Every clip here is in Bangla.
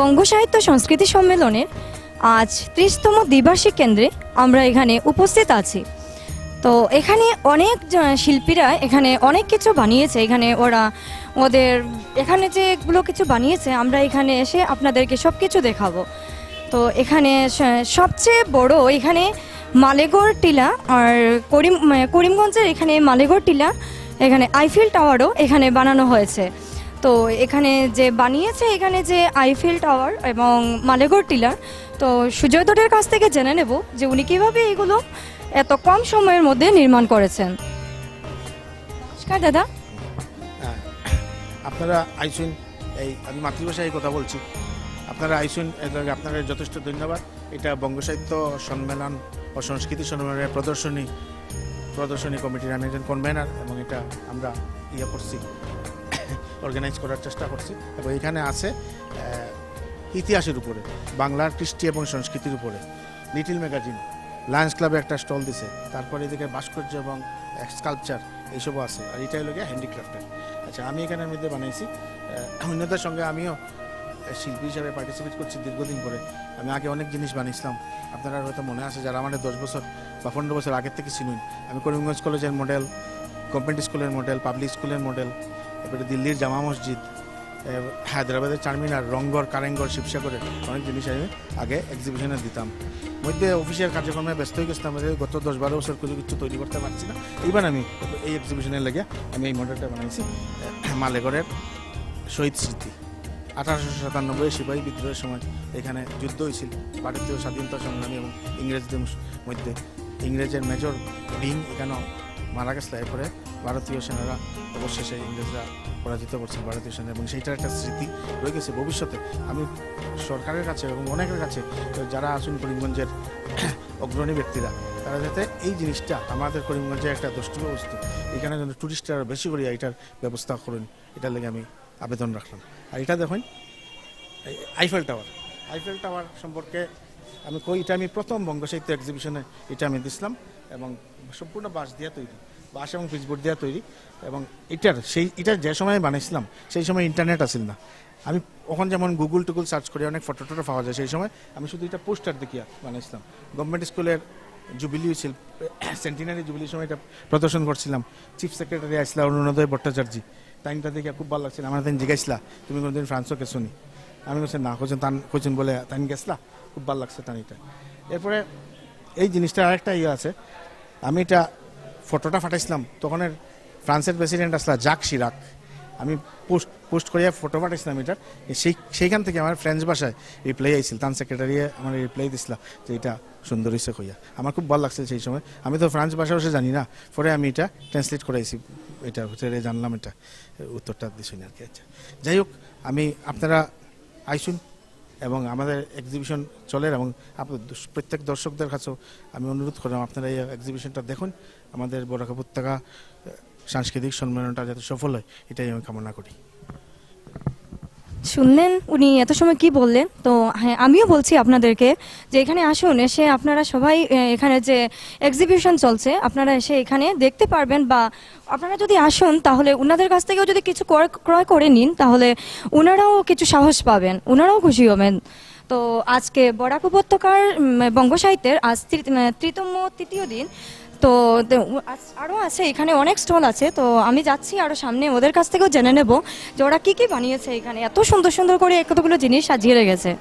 বঙ্গ সাহিত্য সংস্কৃতি সম্মেলনের আজ ত্রিশতম দ্বিবার্ষিক কেন্দ্রে আমরা এখানে উপস্থিত আছি। তো এখানে অনেক শিল্পীরা এখানে অনেক কিছু বানিয়েছে। এখানে ওরা ওদের, এখানে যেগুলো কিছু বানিয়েছে, আমরা এখানে এসে আপনাদেরকে সব কিছু দেখাবো। তো এখানে সবচেয়ে বড় এখানে মালেগড় টিলা আর করিম মানে করিমগঞ্জের এখানে মালেগড় টিলা, এখানে আইফিল টাওয়ারও এখানে বানানো হয়েছে। তো এখানে যে বানিয়েছে এখানে যে আইফিল টাওয়ার এবং মালেগড় টিলা তো সুজয় দত্তের কাছ থেকে জেনে নেব যে উনি কীভাবে এগুলো এত কম সময়ের মধ্যে নির্মাণ করেছেন। নমস্কার দাদা। হ্যাঁ, আপনারা আইসুন এই আমি মাতৃভাষায় কথা বলছি। আপনারা আইসুন আপনাদের যথেষ্ট ধন্যবাদ। এটা বঙ্গ সাহিত্য সম্মেলন ও সংস্কৃতি সম্মেলনের প্রদর্শনী প্রদর্শনী কমিটির আমি একজন কনভেনার এবং এটা আমরা ইয়ে করছি। অর্গানাইজ করার চেষ্টা করছি এবং এখানে আছে ইতিহাসের উপরে, বাংলার কৃষ্টি এবং সংস্কৃতির উপরে লিটিল ম্যাগাজিন লায়ন্স ক্লাবে একটা স্টল দিছে, তারপরে এদিকে ভাস্কর্য এবং স্কাল্পচার এইসবও আছে, আর এটাই লোকে হ্যান্ডিক্রাফটের আচ্ছা আমি এখানের মধ্যে বানাইছি অন্যদের সঙ্গে আমিও শিল্পী হিসাবে পার্টিসিপেট করছি দীর্ঘদিন করে আমি আগে অনেক জিনিস বানিয়েছিলাম, আপনারা হয়তো মনে আছে যারা আমাদের দশ বছর বা পনেরো বছর আগের থেকে চিনুন, আমি করিমগঞ্জ কলেজের মডেল গভর্নমেন্ট স্কুলের মডেল পাবলিক স্কুলের মডেল এবারে দিল্লির জামা মসজিদ হায়দ্রাবাদের চারমিনার, রংঘর কারেঙ্গর শিবসাগরের অনেক জিনিস আমি আগে এক্সিবিশনে দিতাম। মধ্যে অফিসের কার্যক্রমে ব্যস্ত হয়ে গেছিলাম গত দশ বারো বছর কিছু কিছু তৈরি করতে পারছি না। এইবার আমি এই এক্সিবিশনের লেগে আমি এই মডেলটা বানাইছি মালেগড়ের শহীদ স্মৃতি। আঠারোশো সাতানব্বই সিপাহী বিদ্রোহের সময় এখানে যুদ্ধ হয়েছিল, ভারতীয় স্বাধীনতা সংগ্রামী এবং ইংরেজদের মধ্যে। ইংরেজের মেজর বিং এখানে মারা গেছিল এরপরে ভারতীয় সেনারা অবশেষে ইংরেজরা পরাজিত করছিল ভারতীয় সেনা এবং সেইটার একটা স্মৃতি রয়ে গেছে ভবিষ্যতে। আমি সরকারের কাছে এবং অনেকের কাছে, যারা আসুন করিমগঞ্জের অগ্রণী ব্যক্তিরা, তারা যাতে এই জিনিসটা আমাদের করিমগঞ্জের একটা দ্রষ্টব্য বস্তু এখানে যেন টুরিস্টরা বেশি করে এটার ব্যবস্থা করুন, এটার লেগে আমি আবেদন রাখলাম। আর এটা দেখুন আইফেল টাওয়ার আইফেল টাওয়ার সম্পর্কে আমি কই, এটা আমি প্রথম বঙ্গ সাহিত্য এক্সিবিশনে এটা আমি দিছিলাম এবং সম্পূর্ণ বাঁশ দিয়া তৈরি। বাঁশ এবং পিচবোর্ড দেওয়া তৈরি। এবং এটার সেই এটার যে সময় বানাইছিলাম, সেই সময় ইন্টারনেট আসিল না। আমি ওখান যেমন গুগল টুগুল সার্চ করে, অনেক ফটো টটো পাওয়া যায়, সেই সময় আমি শুধু এটা পোস্টার দেখিয়া বানাইছিলাম। গভর্নমেন্ট স্কুলের জুবিলি হয়েছিল সেন্টিনারি জুবিলির সময় এটা প্রদর্শন করছিলাম। চিফ সেক্রেটারি আসলা অরুণোদয় ভট্টাচার্য। টাইমটা দেখে খুব ভালো লাগছিল। আমার তাই জিজ্ঞাসলা তুমি কোনোদিন ফ্রান্সও গেছো নি আমি বলছি, না কোচেন তান কোচেন বলে তাই গেছলা? খুব ভালো লাগছে টানিটা এরপরে এই জিনিসটা আরেকটা ইয়ে আছে। আমি এটা ফটোটা ফাটাইছিলাম তখনের ফ্রান্সের প্রেসিডেন্ট আসলা, জাক শিরাক। আমি পোস্ট পোস্ট করিয়া ফটো পাঠাইছিলাম এটার সেই, সেইখান থেকে আমার ফ্রেঞ্চ ভাষায় রিপ্লাই আইছিল, তান সেক্রেটারি আমার রিপ্লাই দিছিল যে এটা সুন্দর হয়েছে কইয়া। আমার খুব ভালো লাগছিল সেই সময়। আমি তো ফ্রান্স ভাষা ভাষা জানি না, পরে আমি এটা ট্রান্সলেট করাইছি, এটা ভিতরে জানলাম এটা উত্তরটা দিছি আর কি আচ্ছা। যাই হোক, আমি, আপনারা আইসুন। এবং আমাদের এক্সিবিশন চলে এবং প্রত্যেক দর্শকদের কাছেও আমি অনুরোধ করলাম, আপনারা এই এক্সিবিশনটা দেখুন। আমাদের বরাক উপত্যকা সাংস্কৃতিক সম্মেলনটা যাতে সফল হয়, এটাই আমি কামনা করি। শুনলেন? উনি এত সময় কি বললেন? তো হ্যাঁ আমিও বলছি আপনাদেরকে যে এখানে আসুন এসে আপনারা সবাই এখানে যে এক্সিবিশন চলছে আপনারা এসে এখানে দেখতে পারবেন বা আপনারা যদি আসুন তাহলে ওনাদের কাছ থেকেও যদি কিছু ক্রয়- করে নিন তাহলে ওনারাও কিছু সাহস পাবেন ওনারাও খুশি হবেন। তো আজকে বরাক উপত্যকার বঙ্গ সাহিত্যের আজ তৃ- উম, তৃতীয় তৃতীয় দিন তো দে- উ- আস- আরও আছে এখানে অনেক স্টল আছে তো আমি যাচ্ছি আরও সামনে ওদের কাছ থেকেও জেনে নেব যে ওরা কি কি বানিয়েছে এখানে। এত সুন্দর সুন্দর করে কতগুলো জিনিস সাজিয়ে রেখেছে।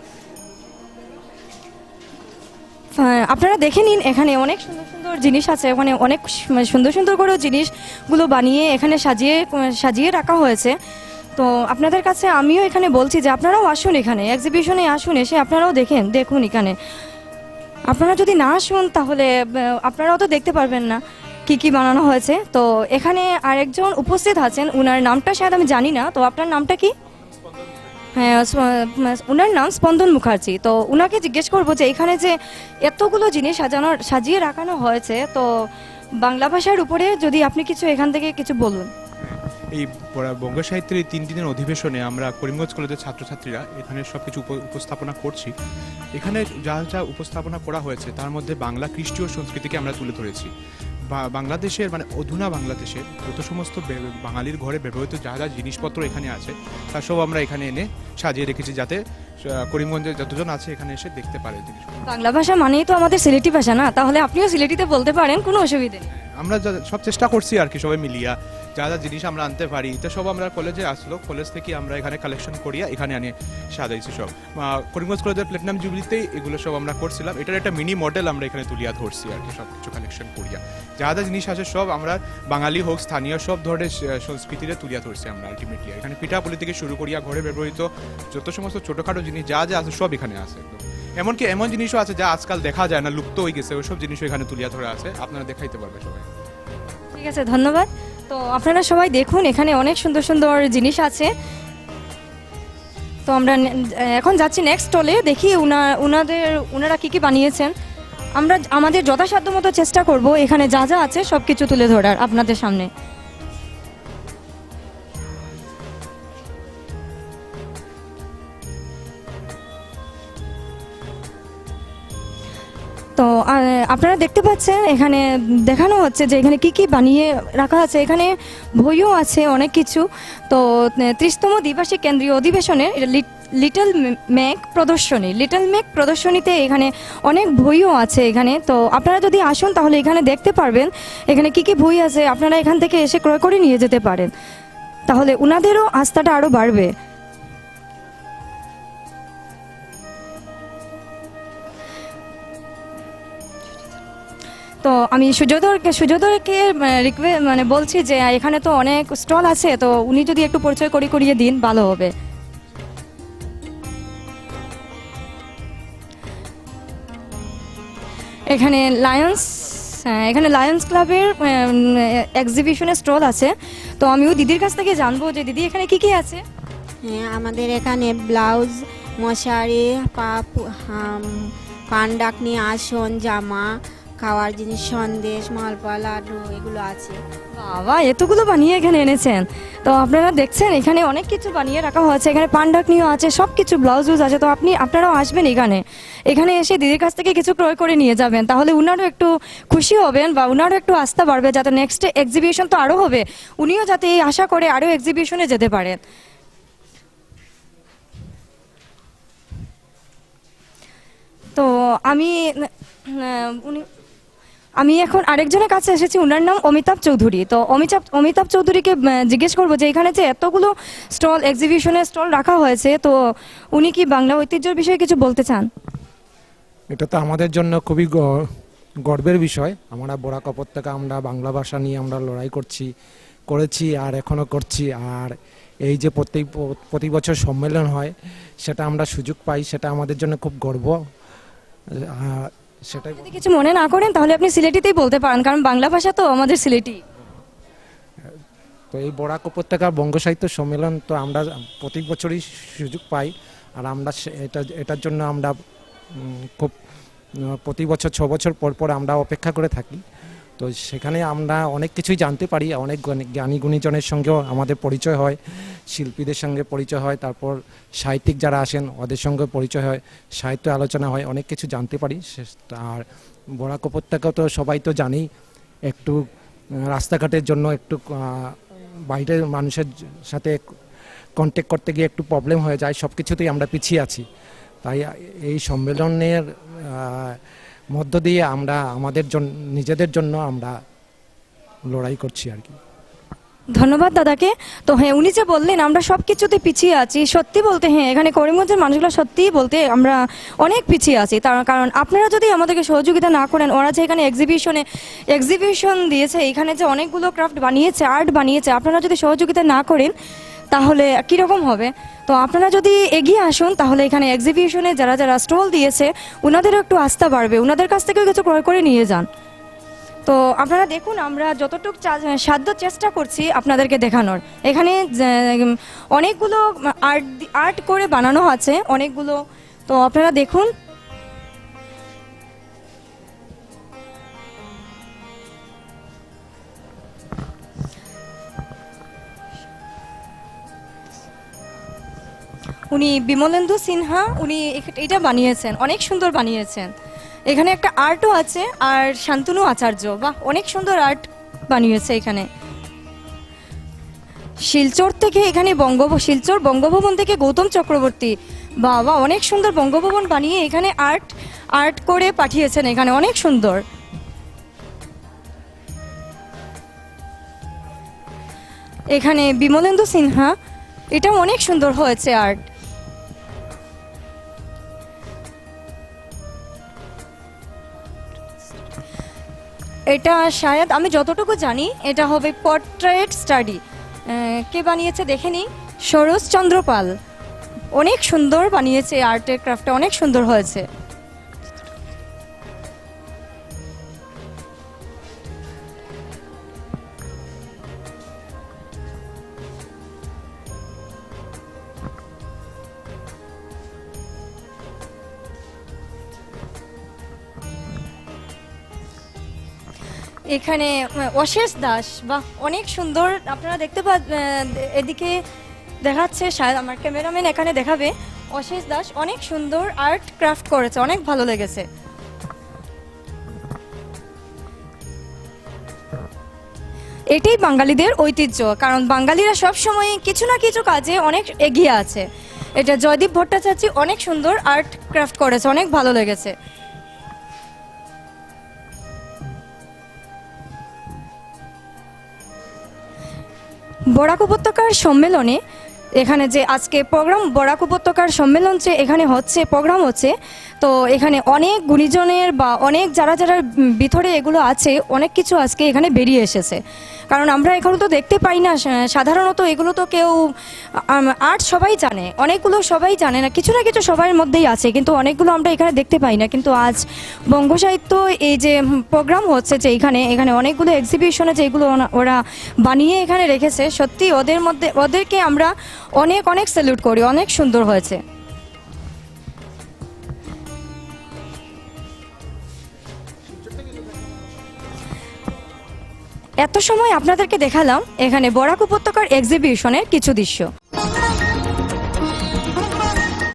হ্যাঁ, আপনারা দেখে নিন এখানে অনেক সুন্দর সুন্দর জিনিস আছে ওখানে অনেক মানে সুন্দর সুন্দর করে জিনিসগুলো বানিয়ে এখানে সাজিয়ে সাজিয়ে রাখা হয়েছে। তো আপনাদের কাছে আমিও এখানে বলছি যে আপনারাও আসুন এখানে এক্সিবিশনে আসুন এসে আপনারাও দেখেন দেখুন এখানে। আপনারা যদি না আসুন তাহলে আপনারাও তো দেখতে পারবেন না কি কি বানানো হয়েছে। তো এখানে আরেকজন উপস্থিত আছেন, উনার নামটা শায়দ আমি জানি না, তো আপনার নামটা কি? হ্যাঁ উনার নাম স্পন্দন মুখার্জি। তো উনাকে জিজ্ঞেস করব যে এখানে যে এতগুলো জিনিস সাজানো সাজিয়ে রাখানো হয়েছে, তো বাংলা ভাষার উপরে যদি আপনি কিছু এখান থেকে কিছু বলুন। এই বঙ্গ সাহিত্যের এই তিন দিনের অধিবেশনে আমরা করিমগঞ্জ কলেজের ছাত্রছাত্রীরা এখানে সব কিছু উপ- উপস্থাপনা করছি। এখানে যা যা উপস্থাপনা করা হয়েছে, তার মধ্যে বাংলা ও সংস্কৃতিকে আমরা তুলে ধরেছি। বাংলাদেশের মানে অধুনা বাংলাদেশের যত সমস্ত বাঙালির ঘরে ব্যবহৃত যা যা জিনিসপত্র এখানে আছে, তা সব আমরা এখানে এনে সাজিয়ে রেখেছি যাতে করিমগঞ্জে যতজন আছে এখানে এসে দেখতে পারে বাংলা ভাষা মানেই তো আমাদের সিলেটি ভাষা না? তাহলে আপনিও সিলেটিতে বলতে পারেন, কোনো অসুবিধে নেই। আমরা সব চেষ্টা করছি আর কি সবাই মিলিয়া। যা যা জিনিস আমরা আনতে পারি, এটা সব আমরা কলেজে আসলো। কলেজ থেকে আমরা এখানে কালেকশন করিয়া এখানে আনিয়ে সাজাইছি সব। করিমগঞ্জ কলেজের প্লেটিনাম জুবলিতেই এগুলো সব আমরা করছিলাম। এটার একটা মিনি মডেল আমরা এখানে তুলিয়া ধরছি আর কি সব কিছু কালেকশন করিয়া। যা যা জিনিস আছে সব আমরা বাঙালি হোক, স্থানীয় সব ধরনের সংস্কৃতিতে তুলিয়া ধরছি আমরা আলটিমেটলি এখানে পিঠাপুলি থেকে শুরু করিয়া ঘরে ব্যবহৃত যত সমস্ত ছোটোখাটো জিনিস যা যা আছে সব এখানে আছে একদম। এমনকি এমন জিনিসও আছে যা আজকাল দেখা যায় না, লুপ্ত হয়ে গেছে, ওইসব জিনিসও এখানে তুলিয়া ধরা আছে। আপনারা দেখাইতে পারবে সবাই। ঠিক আছে, ধন্যবাদ। তো আপনারা সবাই দেখুন, এখানে অনেক সুন্দর সুন্দর জিনিস আছে। তো আমরা এখন যাচ্ছি নেক্সট স্টলে দেখি উনা উনাদের উনারা কী কী বানিয়েছেন। আমরা আমাদের যথাসাধ্য মতো চেষ্টা করব, এখানে যা যা আছে সব কিছু তুলে ধরার আপনাদের সামনে। তো আপনারা দেখতে পাচ্ছেন, এখানে দেখানো হচ্ছে যে এখানে কি কি বানিয়ে রাখা আছে। এখানে বইও আছে, অনেক কিছু। তো ত্রিশতম দ্বিবার্ষিক কেন্দ্রীয় অধিবেশনে লিটল মেক প্রদর্শনী। লিটল মেক প্রদর্শনীতে এখানে অনেক বইও আছে এখানে। তো, আপনারা যদি আসুন, তাহলে এখানে দেখতে পারবেন, এখানে কি কি বই আছে। আপনারা এখান থেকে এসে ক্রয় করে নিয়ে যেতে পারেন। তাহলে উনাদেরও আস্থাটা আরও বাড়বে। তো আমি সুযোধরকে সুযোধরকে রিকোয়ে মানে বলছি যে এখানে তো অনেক স্টল আছে তো উনি যদি একটু পরিচয় করি করিয়ে দিন ভালো হবে। এখানে লায়ন্স হ্যাঁ, এখানে লায়ন্স ক্লাবের এক্সিবিশনের স্টল আছে। তো আমিও দিদির কাছ থেকে জানব যে দিদি এখানে কি কি আছে? হ্যাঁ আমাদের এখানে ব্লাউজ মশারি পাপ হাম, পানডাকনি আসন জামা খাওয়ার জিনিস, সন্দেশ, মালপোয়া, লাড্ডু, এগুলো আছে। বাবা, এতগুলো বানিয়ে এখানে এনেছেন। তো আপনারা দেখছেন, এখানে অনেক কিছু বানিয়ে রাখা হয়েছে। এখানে পান্ডাকনিও আছে সব কিছু ব্লাউজ উজ আছে। তো আপনি, আপনারাও আসবেন এখানে। এখানে এসে দিদির কাছ থেকে কিছু ক্রয় করে নিয়ে যাবেন। তাহলে উনারও একটু খুশি হবেন বা উনারও একটু আস্থা বাড়বে যাতে নেক্সট এক্সিবিশন তো আরও হবে। উনিও যাতে এই আশা করে আরও এক্সিবিশনে যেতে পারেন। তো আমি, উনি আমি এখন আরেকজনের কাছে এসেছি ওনার নাম অমিতাভ চৌধুরী। তো অমিতাভ অমিতাভ চৌধুরীকে জিজ্ঞেস করব যে এখানে যে এতগুলো স্টল এক্সিবিশনের স্টল রাখা হয়েছে, তো উনি কি বাংলা ঐতিহ্যের বিষয়ে কিছু বলতে চান? এটা তো আমাদের জন্য খুবই গর্বের বিষয়। আমরা বরাক উপত্যকা, আমরা বাংলা ভাষা নিয়ে আমরা লড়াই করছি, করেছি আর এখনও করছি। আর এই যে প্রত্যেক প- প্রতি বছর সম্মেলন হয়, সেটা আমরা সুযোগ পাই, সেটা আমাদের জন্য খুব গর্ব। সেটাই যদি কিছু মনে না করেন তাহলে আপনি সিলেটিতেই বলতে পারেন কারণ বাংলা ভাষা তো আমাদের সিলেটি। তো এই বরাক উপত্যকা বঙ্গ সাহিত্য সম্মেলন তো আমরা প্রতি বছরই সুযোগ পাই আর আমরা এটা এটার জন্য আমরা খুব প্রতি বছর ছ বছর পর পর আমরা অপেক্ষা করে থাকি। তো সেখানে আমরা অনেক কিছুই জানতে পারি, অনেক জ্ঞানী- গুণীজনের সঙ্গেও আমাদের পরিচয় হয়, শিল্পীদের সঙ্গে পরিচয় হয়, তারপর সাহিত্যিক যারা আসেন ওদের সঙ্গে পরিচয় হয়, সাহিত্য আলোচনা হয়, অনেক কিছু জানতে পারি। আর বরাক উপত্যকা তো সবাই তো জানেই, একটু রাস্তাঘাটের জন্য একটু বাইরের মানুষের সাথে কন্ট্যাক্ট করতে গিয়ে একটু প্রবলেম হয়ে যায় সব কিছুতেই আমরা পিছিয়ে আছি। তাই এই সম্মেলনের মধ্য দিয়ে আমরা, আমাদের জন্য নিজেদের জন্য আমরা লড়াই করছি আর কি। ধন্যবাদ দাদাকে। তো হ্যাঁ উনি যে বললেন, আমরা সব কিছুতে পিছিয়ে আছি। সত্যি বলতে হ্যাঁ এখানে করিমগঞ্জের মানুষগুলো সত্যিই বলতে আমরা অনেক পিছিয়ে আছি। তার কারণ আপনারা যদি আমাদেরকে সহযোগিতা না করেন, ওরা যে এখানে এক্সিবিশনে এক্সিবিশন দিয়েছে, এখানে যে অনেকগুলো ক্রাফট বানিয়েছে আর্ট বানিয়েছে, আপনারা যদি সহযোগিতা না করেন তাহলে কীরকম হবে? তো আপনারা যদি এগিয়ে আসুন, তাহলে এখানে এক্সিবিশনে যারা যারা স্টল দিয়েছে ওনাদেরও একটু আস্থা বাড়বে। ওনাদের কাছ থেকেও কিছু ক্রয় করে নিয়ে যান। তো আপনারা দেখুন, আমরা যতটুকু সাধ্য চেষ্টা করছি আপনাদেরকে দেখানোর। এখানে অনেকগুলো আর্ট আর্ট করে বানানো আছে, অনেকগুলো। তো আপনারা দেখুন উনি বিমলেন্দু সিনহা, উনি এটা বানিয়েছেন, অনেক সুন্দর বানিয়েছেন। এখানে একটা আর্টও আছে, আর শান্তনু আচার্য, বাহ, অনেক সুন্দর আর্ট বানিয়েছে এখানে। শিলচর থেকে এখানে বঙ্গভ শিলচর বঙ্গভবন থেকে গৌতম চক্রবর্তী, বাবা, অনেক সুন্দর বঙ্গভবন বানিয়ে এখানে আর্ট আর্ট করে পাঠিয়েছেন এখানে, অনেক সুন্দর। এখানে বিমলেন্দু সিনহা এটা অনেক সুন্দর হয়েছে আর্ট এটা শায়দ, আমি যতটুকু জানি, এটা হবে পোর্ট্রেট স্টাডি কে বানিয়েছে দেখে নিই? সরোজচন্দ্র পাল অনেক সুন্দর বানিয়েছে আর্টের ক্রাফটটা অনেক সুন্দর হয়েছে। এখানে অশেষ দাস বা অনেক সুন্দর। আপনারা দেখতে পা এদিকে দেখাচ্ছে শায়দ আমার ক্যামেরাম্যান এখানে দেখাবে। অশেষ দাস অনেক সুন্দর আর্ট ক্রাফট করেছে, অনেক ভালো লেগেছে। এটাই বাঙালিদের ঐতিহ্য, কারণ বাঙালিরা সব সময় কিছু না কিছু কাজে অনেক এগিয়ে আছে। এটা জয়দীপ ভট্টাচার্য অনেক সুন্দর আর্ট ক্রাফট করেছে, অনেক ভালো লেগেছে। বরাক উপত্যকার সম্মেলনে, এখানে যে আজকে প্রোগ্রাম বরাক উপত্যকার সম্মেলন যে এখানে হচ্ছে, প্রোগ্রাম হচ্ছে তো এখানে অনেক গুণীজনের বা অনেক যারা যারা ভিতরে এগুলো আছে, অনেক কিছু আজকে এখানে বেরিয়ে এসেছে। কারণ আমরা এগুলো তো দেখতে পাই না সাধারণত এগুলো তো কেউ আর্ট সবাই জানে, অনেকগুলো সবাই জানে না, কিছু না কিছু সবার মধ্যেই আছে, কিন্তু অনেকগুলো আমরা এখানে দেখতে পাই না। কিন্তু আজ বঙ্গ সাহিত্য এই যে প্রোগ্রাম হচ্ছে যে এখানে এখানে অনেকগুলো এক্সিবিশনে যেগুলো ওরা বানিয়ে এখানে রেখেছে। সত্যি ওদের মধ্যে, ওদেরকে আমরা অনেক অনেক স্যালুট করি, অনেক সুন্দর হয়েছে। এত সময় আপনাদেরকে দেখালাম এখানে বরাক উপত্যকার এক্সিবিশনের কিছু দৃশ্য।